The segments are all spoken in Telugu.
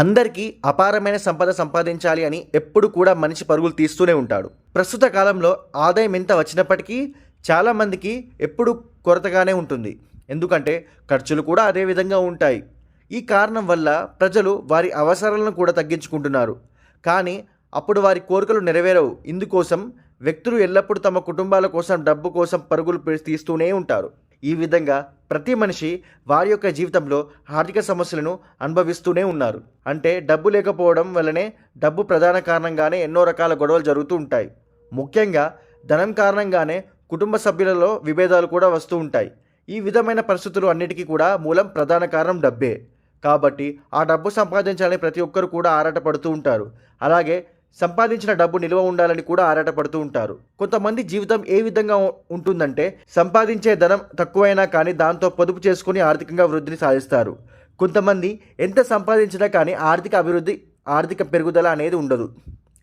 అందరికీ అపారమైన సంపద సంపాదించాలి అని ఎప్పుడు కూడా మనిషి పరుగులు తీస్తూనే ఉంటాడు. ప్రస్తుత కాలంలో ఆదాయం ఎంత వచ్చినప్పటికీ చాలామందికి ఎప్పుడు కొరతగానే ఉంటుంది. ఎందుకంటే ఖర్చులు కూడా అదే విధంగా ఉంటాయి. ఈ కారణం వల్ల ప్రజలు వారి అవసరాలను కూడా తగ్గించుకుంటున్నారు. కానీ అప్పుడు వారి కోరికలు నెరవేరవు. ఇందుకోసం వ్యక్తులు ఎల్లప్పుడూ తమ కుటుంబాల కోసం డబ్బు కోసం పరుగులు తీస్తూనే ఉంటారు. ఈ విధంగా ప్రతి మనిషి వారి యొక్క జీవితంలో ఆర్థిక సమస్యలను అనుభవిస్తూనే ఉన్నారు. అంటే డబ్బు లేకపోవడం వల్లనే డబ్బు ప్రధాన కారణంగానే ఎన్నో రకాల గొడవలు జరుగుతూ ఉంటాయి. ముఖ్యంగా ధనం కారణంగానే కుటుంబ సభ్యులలో విభేదాలు కూడా వస్తూ ఉంటాయి. ఈ విధమైన పరిస్థితులు అన్నిటికీ కూడా మూలం ప్రధాన కారణం డబ్బే. కాబట్టి ఆ డబ్బు సంపాదించాలని ప్రతి ఒక్కరు కూడా ఆరాటపడుతూ ఉంటారు. అలాగే సంపాదించిన డబ్బు నిల్వ ఉండాలని కూడా ఆరాటపడుతూ ఉంటారు. కొంతమంది జీవితం ఏ విధంగా ఉంటుందంటే సంపాదించే ధనం తక్కువైనా కానీ దాంతో పొదుపు చేసుకుని ఆర్థికంగా వృద్ధిని సాధిస్తారు. కొంతమంది ఎంత సంపాదించినా కానీ ఆర్థిక అభివృద్ధి ఆర్థిక పెరుగుదల అనేది ఉండదు.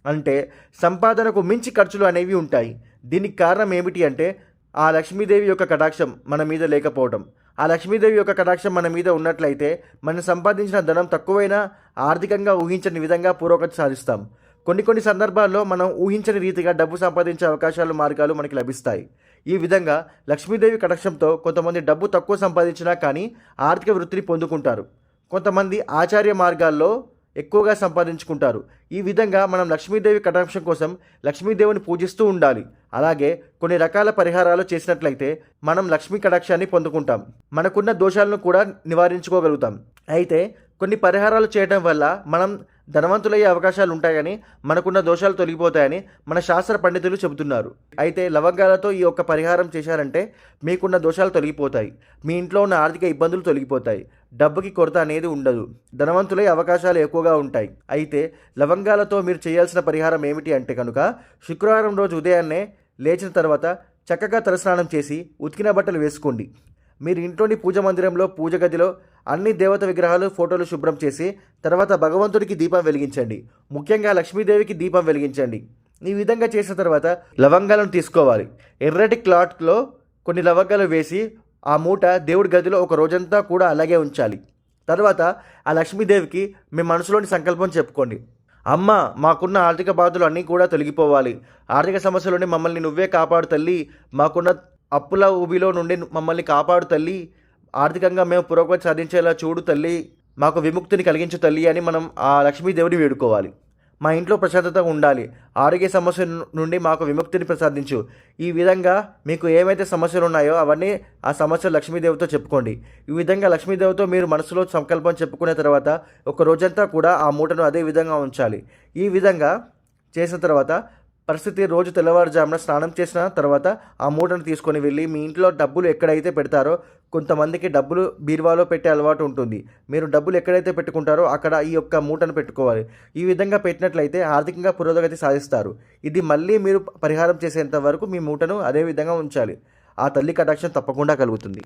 అంటే సంపాదనకు మించి ఖర్చులు అనేవి ఉంటాయి. దీనికి కారణం ఏమిటి అంటే ఆ లక్ష్మీదేవి యొక్క కటాక్షం మన మీద లేకపోవడం. ఆ లక్ష్మీదేవి యొక్క కటాక్షం మన మీద ఉన్నట్లయితే మనం సంపాదించిన ధనం తక్కువైనా ఆర్థికంగా ఊహించని విధంగా పురోగతి సాధిస్తాం. కొన్ని కొన్ని సందర్భాల్లో మనం ఊహించని రీతిగా డబ్బు సంపాదించే అవకాశాలు మార్గాలు మనకి లభిస్తాయి. ఈ విధంగా లక్ష్మీదేవి కటాక్షంతో కొంతమంది డబ్బు తక్కువ సంపాదించినా కానీ ఆర్థిక వృత్తిని పొందుకుంటారు. కొంతమంది ఆచార్య మార్గాల్లో ఎక్కువగా సంపాదించుకుంటారు. ఈ విధంగా మనం లక్ష్మీదేవి కటాక్షం కోసం లక్ష్మీదేవిని పూజిస్తూ ఉండాలి. అలాగే కొన్ని రకాల పరిహారాలు చేసినట్లయితే మనం లక్ష్మీ కటాక్షాన్ని పొందుకుంటాం. మనకున్న దోషాలను కూడా నివారించుకోగలుగుతాం. అయితే కొన్ని పరిహారాలు చేయడం వల్ల మనం ధనవంతులయ్యే అవకాశాలు ఉంటాయని మనకున్న దోషాలు తొలగిపోతాయని మన శాస్త్ర పండితులు చెబుతున్నారు. అయితే లవంగాలతో ఈ యొక్క పరిహారం చేశారంటే మీకున్న దోషాలు తొలగిపోతాయి. మీ ఇంట్లో ఉన్న ఆర్థిక ఇబ్బందులు తొలగిపోతాయి. డబ్బుకి కొరత అనేది ఉండదు. ధనవంతులై అవకాశాలు ఎక్కువగా ఉంటాయి. అయితే లవంగాలతో మీరు చేయాల్సిన పరిహారం ఏమిటి అంటే కనుక శుక్రవారం రోజు ఉదయాన్నే లేచిన తర్వాత చక్కగా తలస్నానం చేసి ఉతికిన బట్టలు వేసుకోండి. మీరు ఇంట్లోని పూజ మందిరంలో పూజ గదిలో అన్ని దేవత విగ్రహాలు ఫోటోలు శుభ్రం చేసి తర్వాత భగవంతుడికి దీపం వెలిగించండి. ముఖ్యంగా లక్ష్మీదేవికి దీపం వెలిగించండి. ఈ విధంగా చేసిన తర్వాత లవంగాలను తీసుకోవాలి. ఎర్రటి క్లాత్లో కొన్ని లవంగాలు వేసి ఆ మూట దేవుడి గదిలో ఒక రోజంతా కూడా అలాగే ఉంచాలి. తర్వాత ఆ లక్ష్మీదేవికి మీ మనసులోని సంకల్పం చెప్పుకోండి. అమ్మ మాకున్న ఆర్థిక బాధలు అన్నీ కూడా తొలగిపోవాలి. ఆర్థిక సమస్యలోని మమ్మల్ని నువ్వే కాపాడు తల్లి. మాకున్న అప్పుల ఊబిలో నుండి మమ్మల్ని కాపాడు తల్లి. ఆర్థికంగా మేము పురోగతి సాధించేలా చూడు తల్లి. మాకు విముక్తిని కలిగించు తల్లి అని మనం ఆ లక్ష్మీదేవిని వేడుకోవాలి. మా ఇంట్లో ప్రశాంతత ఉండాలి. ఆరోగ్య సమస్య నుండి మాకు విముక్తిని ప్రసాదించు. ఈ విధంగా మీకు ఏమైతే సమస్యలు ఉన్నాయో అవన్నీ ఆ సమస్యలు లక్ష్మీదేవితో చెప్పుకోండి. ఈ విధంగా లక్ష్మీదేవితో మీరు మనసులో సంకల్పం చెప్పుకునే తర్వాత ఒక రోజంతా కూడా ఆ మూటను అదే విధంగా ఉంచాలి. ఈ విధంగా చేసిన తర్వాత పరిస్థితి రోజు తెల్లవారుజామున స్నానం చేసిన తర్వాత ఆ మూటను తీసుకొని వెళ్ళి మీ ఇంట్లో డబ్బులు ఎక్కడైతే పెడతారో కొంతమందికి డబ్బులు బీరువాలో పెట్టే అలవాటు ఉంటుంది. మీరు డబ్బులు ఎక్కడైతే పెట్టుకుంటారో అక్కడ ఈ యొక్క మూటను పెట్టుకోవాలి. ఈ విధంగా పెట్టినట్లయితే ఆర్థికంగా పురోగతి సాధిస్తారు. ఇది మళ్ళీ మీరు పరిహారం చేసేంత వరకు మీ మూటను అదే విధంగా ఉంచాలి. ఆ తల్లి కటాక్షం తప్పకుండా కలుగుతుంది.